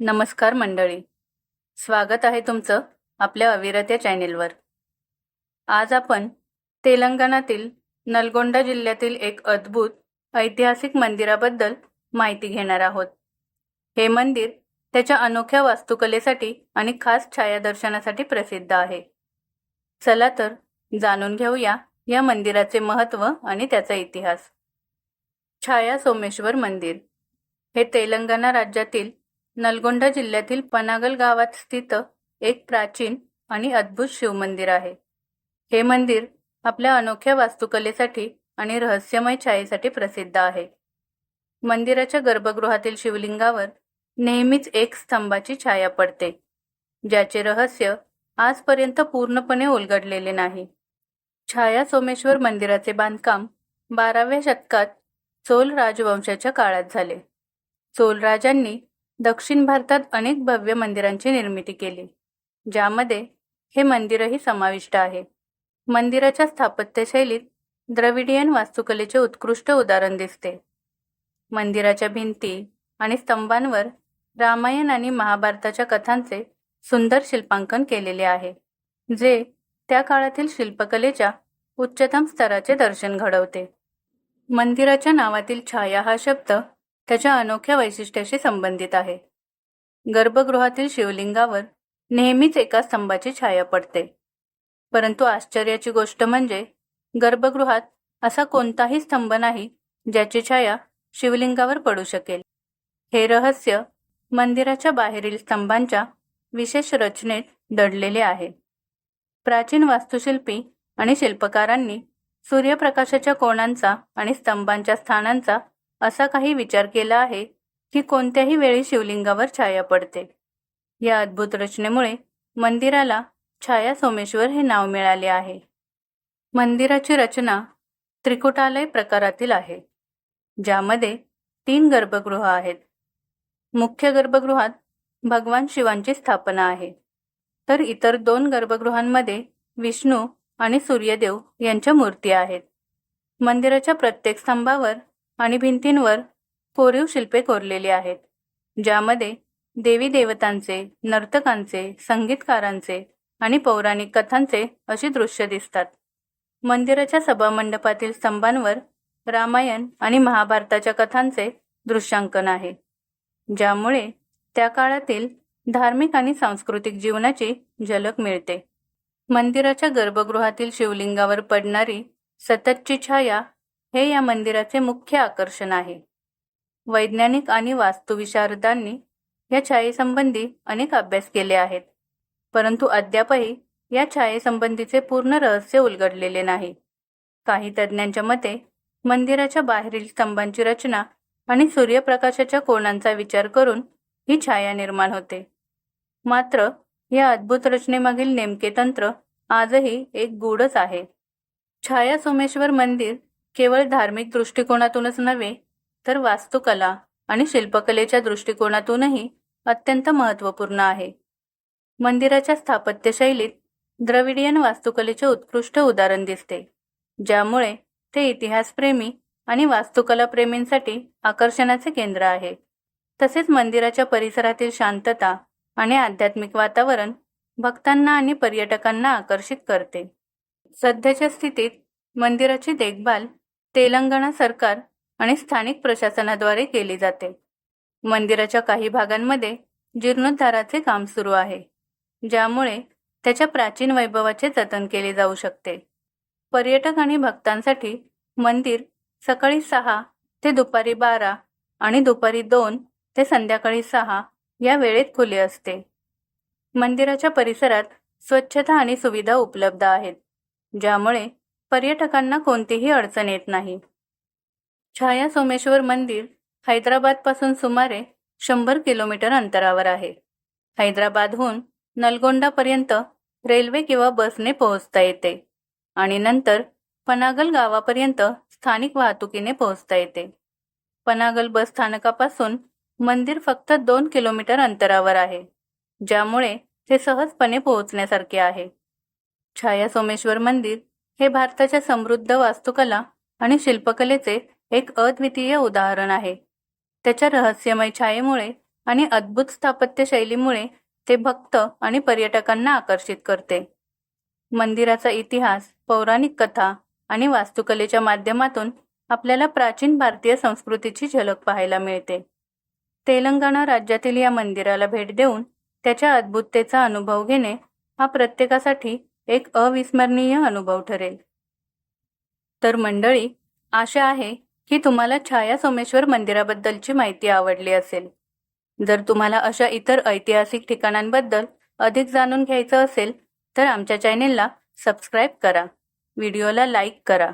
नमस्कार मंडळी. स्वागत आहे तुमचं आपल्या अविरत या चॅनेलवर. आज आपण तेलंगणातील नलगोंडा जिल्ह्यातील एक अद्भुत ऐतिहासिक मंदिराबद्दल माहिती घेणार आहोत. हे मंदिर त्याच्या अनोख्या वास्तुकलेसाठी आणि खास छायादर्शनासाठी प्रसिद्ध आहे. चला तर जाणून घेऊया या मंदिराचे महत्त्व आणि त्याचा इतिहास. छाया सोमेश्वर मंदिर हे तेलंगणा राज्यातील नलगोंडा जिल्ह्यातील पनागल गावात स्थित एक प्राचीन आणि अद्भुत शिवमंदिर आहे. हे मंदिर आपल्या अनोख्या वास्तुकलेसाठी आणि रहस्यमय छायेसाठी प्रसिद्ध आहे. मंदिराच्या गर्भगृहातील शिवलिंगावर नेहमीच एक स्तंभाची छाया पडते ज्याचे रहस्य आजपर्यंत पूर्णपणे उलगडलेले नाही. छाया सोमेश्वर मंदिराचे बांधकाम बाराव्या शतकात चोल राजवंशाच्या काळात झाले. चोल राजांनी दक्षिण भारतात अनेक भव्य मंदिरांची निर्मिती केली ज्यामध्ये हे मंदिरही समाविष्ट आहे. मंदिराच्या स्थापत्यशैलीत द्रविडियन वास्तुकलेचे उत्कृष्ट उदाहरण दिसते. मंदिराच्या भिंती आणि स्तंभांवर रामायण आणि महाभारताच्या कथांचे सुंदर शिल्पांकन केलेले आहे जे त्या काळातील शिल्पकलेच्या उच्चतम स्तराचे दर्शन घडवते. मंदिराच्या नावातील छाया हा शब्द त्याच्या अनोख्या वैशिष्ट्याशी संबंधित आहे. गर्भगृहातील शिवलिंगावर नेहमीच एका स्तंभाची छाया पडते. परंतु आश्चर्याची गोष्ट म्हणजे गर्भगृहात असा कोणताही स्तंभ नाही ज्याची छाया शिवलिंगावर पडू शकेल. हे रहस्य मंदिराच्या बाहेरील स्तंभांच्या विशेष रचनेत दडलेले आहे. प्राचीन वास्तुशिल्पी आणि शिल्पकारांनी सूर्यप्रकाशाच्या कोणांचा आणि स्तंभांच्या स्थानांचा असा काही विचार केला आहे की कोणत्याही वेळी शिवलिंगावर छाया पडते. या अद्भुत रचनेमुळे मंदिराला छाया सोमेश्वर हे नाव मिळाले आहे. मंदिराची रचना त्रिकुटालय प्रकारातील आहे ज्यामध्ये तीन गर्भगृह आहेत. मुख्य गर्भगृहात भगवान शिवांची स्थापना आहे. तर इतर दोन गर्भगृहांमध्ये विष्णू आणि सूर्यदेव यांच्या मूर्ती आहेत. मंदिराच्या प्रत्येक स्तंभावर आणि भिंतींवर कोरीव शिल्पे कोरलेली आहेत ज्यामध्ये देवी देवतांचे नर्तकांचे संगीतकारांचे आणि पौराणिक कथांचे अशी दृश्य दिसतात. मंदिराच्या सभामंडपातील स्तंभांवर रामायण आणि महाभारताच्या कथांचे दृश्यांकन आहे ज्यामुळे त्या काळातील धार्मिक आणि सांस्कृतिक जीवनाची झलक मिळते. मंदिराच्या गर्भगृहातील शिवलिंगावर पडणारी सततची छाया हे या मंदिराचे मुख्य आकर्षण आहे. वैज्ञानिक आणि वास्तुविशारदांनी या छायेसंबंधी अनेक अभ्यास केले आहेत. परंतु अद्यापही या छायेसंबंधीचे पूर्ण रहस्य उलगडलेले नाही. काही तज्ज्ञांच्या मते मंदिराच्या बाहेरील स्तंभांची रचना आणि सूर्यप्रकाशाच्या कोणांचा विचार करून ही छाया निर्माण होते. मात्र या अद्भुत रचनेमागील नेमके तंत्र आजही एक गूढच आहे. छाया सोमेश्वर मंदिर केवळ धार्मिक दृष्टिकोनातूनच नव्हे तर वास्तुकला आणि शिल्पकलेच्या दृष्टिकोनातूनही अत्यंत महत्त्वपूर्ण आहे. मंदिराच्या स्थापत्यशैलीत द्रविडियन वास्तुकलेचे उत्कृष्ट उदाहरण दिसते ज्यामुळे ते इतिहासप्रेमी आणि वास्तुकलाप्रेमींसाठी आकर्षणाचे केंद्र आहे. तसेच मंदिराच्या परिसरातील शांतता आणि आध्यात्मिक वातावरण भक्तांना आणि पर्यटकांना आकर्षित करते. सध्याच्या स्थितीत मंदिराची देखभाल तेलंगणा सरकार आणि स्थानिक प्रशासनाद्वारे केली जाते. मंदिराच्या काही भागांमध्ये जीर्णोद्धाराचे काम सुरू आहे ज्यामुळे त्याच्या प्राचीन वैभवाचे जतन केले जाऊ शकते. पर्यटक आणि भक्तांसाठी मंदिर सकाळी सहा ते दुपारी बारा आणि दुपारी दोन ते संध्याकाळी सहा या वेळेत खुले असते. मंदिराच्या परिसरात स्वच्छता आणि सुविधा उपलब्ध आहेत ज्यामुळे पर्यटकांना कोणतीही अडचण येत नाही. छाया सोमेश्वर मंदिर हैदराबादपासून सुमारे शंभर किलोमीटर अंतरावर आहे. हैदराबादहून नलगोंडापर्यंत रेल्वे किंवा बसने पोहोचता येते आणि नंतर पनागल गावापर्यंत स्थानिक वाहतुकीने पोहोचता येते. पनागल बस स्थानकापासून मंदिर फक्त दोन किलोमीटर अंतरावर आहे ज्यामुळे ते सहजपणे पोहोचण्यासारखे आहे. छाया सोमेश्वर मंदिर हे भारताच्या समृद्ध वास्तुकला आणि शिल्पकलेचे एक अद्वितीय उदाहरण आहे. त्याच्या रहस्यमय छायेमुळे आणि अद्भुत स्थापत्य शैलीमुळे ते भक्त आणि पर्यटकांना आकर्षित करते. मंदिराचा इतिहास पौराणिक कथा आणि वास्तुकलेच्या माध्यमातून आपल्याला प्राचीन भारतीय संस्कृतीची झलक पाहायला मिळते. तेलंगणा राज्यातील या मंदिराला भेट देऊन त्याच्या अद्भुततेचा अनुभव घेणे हा प्रत्येकासाठी एक अविस्मरणीय अनुभव ठरेल. तर मंडळी आशा आहे की तुम्हाला छाया सोमेश्वर मंदिराबद्दलची माहिती आवडली असेल. जर तुम्हाला अशा इतर ऐतिहासिक ठिकाणांबद्दल अधिक जाणून घ्यायचं असेल तर आमच्या चॅनेलला सबस्क्राईब करा व्हिडिओला लाईक करा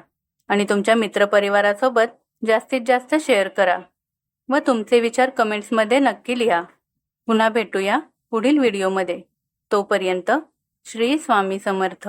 आणि तुमच्या मित्रपरिवारासोबत जास्तीत जास्त शेअर करा व तुमचे विचार कमेंट्समध्ये नक्की लिहा. पुन्हा भेटूया पुढील व्हिडिओमध्ये. तोपर्यंत श्री स्वामी समर्थ.